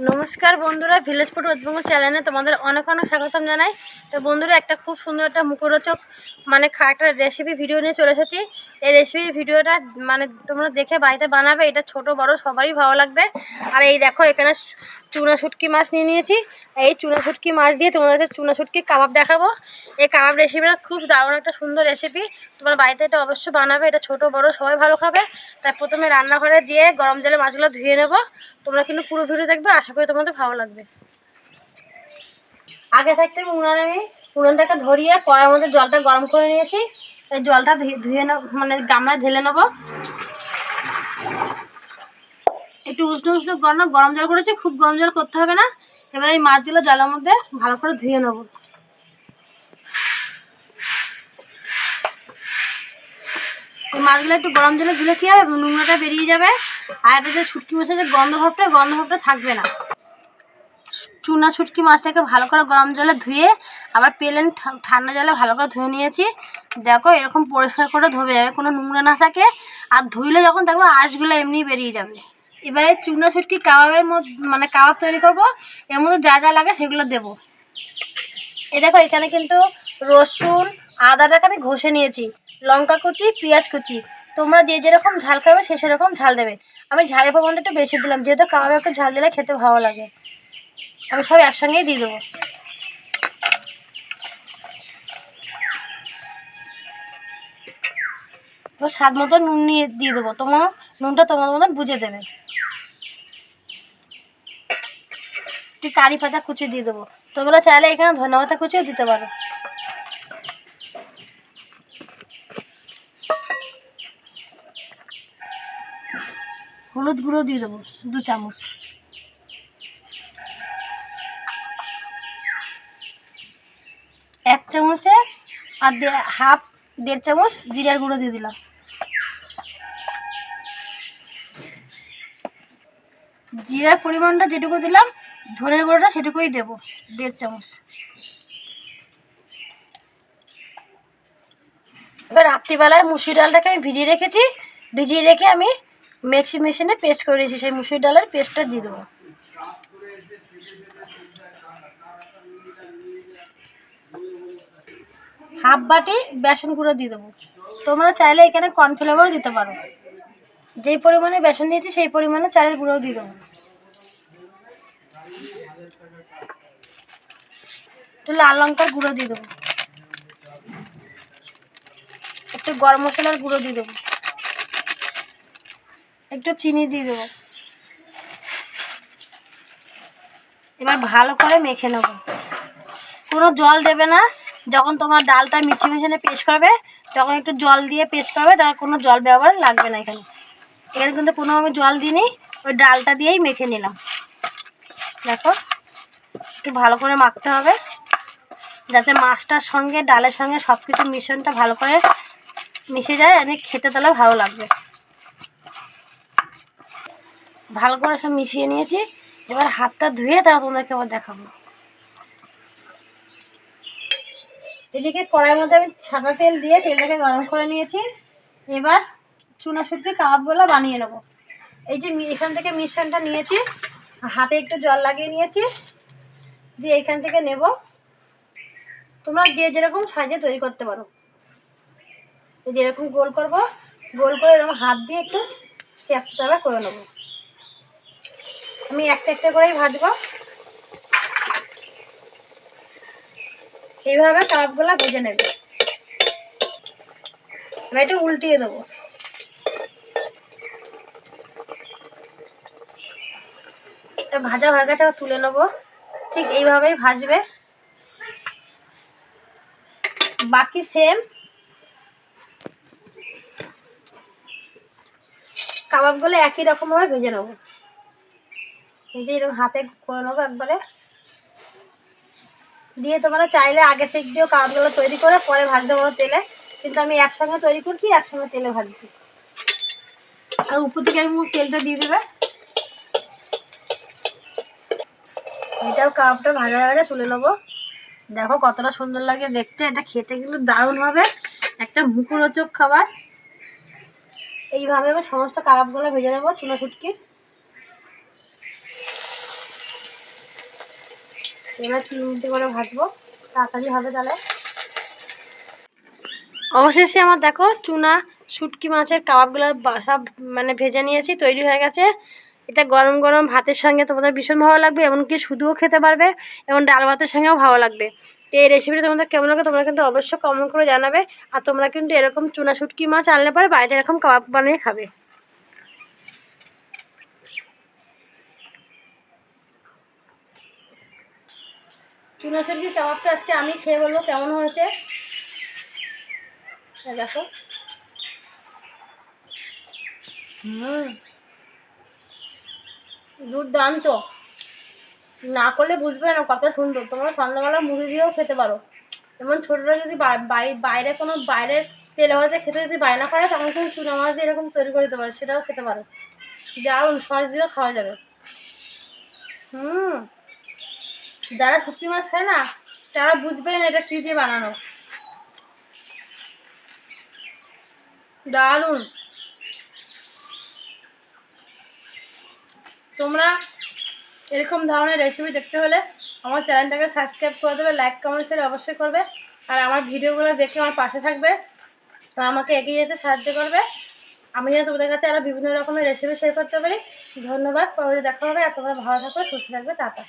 নমস্কার বন্ধুরা village food West Bengal চ্যানেলে তোমাদের অনেক অনেক স্বাগতম জানাই। তো বন্ধুরা, একটা খুব সুন্দর একটা মুখরোচক মানে খা একটা রেসিপি ভিডিও নিয়ে চলে এসেছি। এই রেসিপির ভিডিওটা মানে তোমরা দেখে বাড়িতে বানাবে, এটা ছোট, বড়, সবারই ভালো লাগবে। আর এই দেখো, এখানে চুনা শুটকি মাছ নিয়ে নিয়েছি। এই চুনা শুটকি মাছ দিয়ে তোমাদের কাছে চুনা শুটকি কাবাব দেখাবো। এই কাবাব রেসিপিটা খুব দারুণ একটা সুন্দর রেসিপি তোমার বাড়িতে এটা অবশ্যই বানাবে, এটা ছোট, বড়, সবাই ভালো খাবে। তাই প্রথমে রান্নাঘরে যেয়ে গরম জলে মাছগুলো ধুয়ে নেব। তোমরা কিন্তু পুরো ভিডিও দেখবে, আশা করি তোমাদের ভালো লাগবে। আগে থাকতে উনানে আমি উনানটাকে ধরিয়ে কড়ার মধ্যে জলটা গরম করে নিয়েছি। এই জলটা ধুয়ে- মানে গামলায় ঢেলে নেব। একটু উষ্ণ উষ্ণ গরম গরম জল করেছে, খুব গরম জল করতে হবে না। এবার এই মাছগুলো জলের মধ্যে ভালো করে ধুয়ে নেব। মাছগুলো একটু গরম জলে ধুলে কি হবে? নোংরাটা বেরিয়ে যাবে। আর এটা যে শুটকি মাছের যে গন্ধ ভাবটা গন্ধ ভাবটা থাকবে না। চুনা শুটকি মাছটাকে ভালো করে গরম জলে ধুয়ে, আবার পেলেন ঠান্ডা জলে ভালো করে ধুয়ে নিয়েছি। দেখো এরকম পরিষ্কার করে ধোবে যাবে, কোনো নোংরা না থাকে। আর ধুইলে যখন দেখব আঁশগুলো এমনি বেরিয়ে যাবে। এবারে চুনা শুটকি কাবাবের মধ্যে মানে কাবাব তৈরি করব। এর মধ্যে যা যা লাগে সেগুলো দেবো। এ দেখো এখানে কিন্তু রসুন, আদাটাকে আমি ঘষে নিয়েছি। লঙ্কা কুচি, পেঁয়াজ কুচি। তোমরা যে যেরকম ঝাল খাবে সে সেরকম ঝাল দেবে। আমি ঝালের পরিমাণটা একটু বেশি দিলাম, যেহেতু কাবাবে একটু ঝাল দিলে খেতে ভালো লাগে। আমি সব একসঙ্গেই দিয়ে দেবো। স্বাদ মতো নুন নিয়ে দিয়ে দেবো। তোমার নুনটা তোমার মতন বুঝে দেবে। একটু কারি পাতা কুচি দিয়ে দেবো। তোমরা চাইলে এখানে ধনে পাতা কুচিও দিতে পারো। হলুদ গুঁড়ো দিয়ে দেবো, দু চামচ। এক চামচে আর হাফ, দেড় চামচ জিরার গুঁড়ো দিয়ে দিলাম। জিরার পরিমাণটা যেটুকু দিলাম ধনের গুঁড়োটা সেটুকুই দেবো, দেড় চামচ। এবার রাত্রিবেলায় মুসুর ডালটাকে আমি ভিজিয়ে রেখেছি, ভিজিয়ে রেখে আমি মিক্সি মেশিনে পেস্ট করে সেই মুসুর ডালের পেস্টটা দিয়ে দেবো। হাফ বাটি বেসন গুঁড়ো দিয়ে দেবো। তোমরা চাইলে এখানে কর্নফ্লেভারও দিতে পারো। যেই পরিমাণে বেসন দিয়েছি, সেই পরিমাণে চালের গুঁড়োও দিয়ে দেবো। একটু লাল লঙ্কার গুঁড়ো দিয়ে দেবো। একটু গরম মশলার গুঁড়ো দিয়ে দেবো। একটু চিনি দিয়ে দেবো। এবার ভালো করে মেখে নেব। কোনো জল দেবে না। যখন তোমার ডালটা মিক্সি মেশিনে পেস্ট করবে, তখন একটু জল দিয়ে পেস্ট করবে, তখন কোনো জল ব্যবহার লাগবে না এখানে। এখানে কিন্তু কোনো আমি জল দিইনি, ওই ডালটা দিয়েই মেখে নিলাম। দেখো, একটু ভালো করে মাখতে হবে, যাতে মাছটার সঙ্গে, ডালের সঙ্গে সব কিছু মিশ্রণটা ভালো করে মিশে যায় আমি খেতে তাহলে ভালো লাগবে। ভালো করে সব মিশিয়ে নিয়েছি, এবার হাতটা ধুয়ে তারপর তোমাদেরকে আবার দেখাবো। এদিকে কড়াইয়ের মধ্যে আমি সাদা তেল দিয়ে তেলটাকে গরম করে নিয়েছি। এবার চুনা শুটকি কাবাবগুলো বানিয়ে নেব। এই যে এখান থেকে মিশ্রণটা নিয়েছি, হাতে একটু জল লাগিয়ে নিয়েছি, দিয়ে এখান থেকে নেব। তোমরা যে যেরকম সাইজে তৈরি করতে পারো। যেরকম গোল করব, গোল করে এরকম হাত দিয়ে একটু চ্যাপটা করে নেব। আমি একটা একটা করেই ভাজবো। এইভাবে কাপগুলা ভেজে নেবে। এটা উল্টিয়ে দেবো। ভাজা হয়ে গেছে আবার তুলে নেব। ঠিক এইভাবেই ভাজবে। বাকি সেম কাবাবগুলো একই রকমভাবে ভেজে নেব। যে এরকম হাতে করে নেব একবারে। দিয়ে তোমরা চাইলে আগে থেকে দিয়েও কাবাবগুলো তৈরি করে পরে ভাজতে পারো তেলে। কিন্তু আমি একসঙ্গে তৈরি করছি, একসঙ্গে তেলে ভাজছি। আর উপর থেকে আমি তেলটা দিয়ে দেবে। এটাও কাবাবটা ভাজা ভাজা তুলে নেব। দেখো কতটা সুন্দর লাগে দেখতে, এটা খেতে কিন্তু দারুণ হবে। একটা মুখরোচক খাবার। এইভাবে আমি সমস্ত কাবাবগুলো ভেজে নেব চুনো শুটকির এবার তিনটে করে ভাজবো। তাড়াতাড়ি হবে তাহলে। অবশেষে আমার দেখো চুনা, শুটকি মাছের কাবাবগুলো সব মানে ভেজে নিয়েছি, তৈরি হয়ে গেছে। এটা গরম গরম ভাতের সঙ্গে তোমাদের ভীষণ ভালো লাগবে, এমনকি শুধুও খেতে পারবে, এবং ডাল ভাতের সঙ্গেও ভালো লাগবে। তো এই রেসিপিটা তোমাদের কেমন লাগে তোমরা কিন্তু অবশ্যই কমেন্ট করে জানাবে, আর তোমরা কিন্তু এরকম চুনা শুটকি মাছ আনলে পরে বাইরে এরকম কাবাব বানিয়ে খাবে। চুনা শুটকি কাবাবটা আজকে আমি খেয়ে বলব, কেমন হয়েছে? দেখো। হুম। দুর্দান্ত। না করলে বুঝবে না, কত সুন্দর। তোমরা সন্ধ্যাবেলা মুড়ি দিয়েও খেতে পারো। যেমন ছোটরা যদি বাই- বাইরে কোনো বাইরের তেলে ভাজা খেতে যদি বায়না করে, তখন কিন্তু চুনা মাছ দিয়ে এরকম তৈরি করে দিতে পারো, সেটাও খেতে পারো। দারুণ সস দিয়েও খাওয়া যাবে। হুম। যারা শুটকি মাছ খায় না, তারা বুঝবে না এটা কী দিয়ে বানানো। দারুণ। তোমরা এরকম ধরনের রেসিপি দেখতে হলে আমার চ্যানেলটাকে সাবস্ক্রাইব করে দেবে লাইক কমেন্ট শেয়ার অবশ্যই করবে, আর আমার ভিডিওগুলো দেখে আমার পাশে থাকবে আর আমাকে এগিয়ে যেতে সাহায্য করবে। আমি যেন তোমাদের কাছে আরও বিভিন্ন রকমের রেসিপি শেয়ার করতে পারি। ধন্যবাদ পরে দেখা হবে, আর তোমরা ভালো থাকবে সুস্থ থাকবে, টাটা।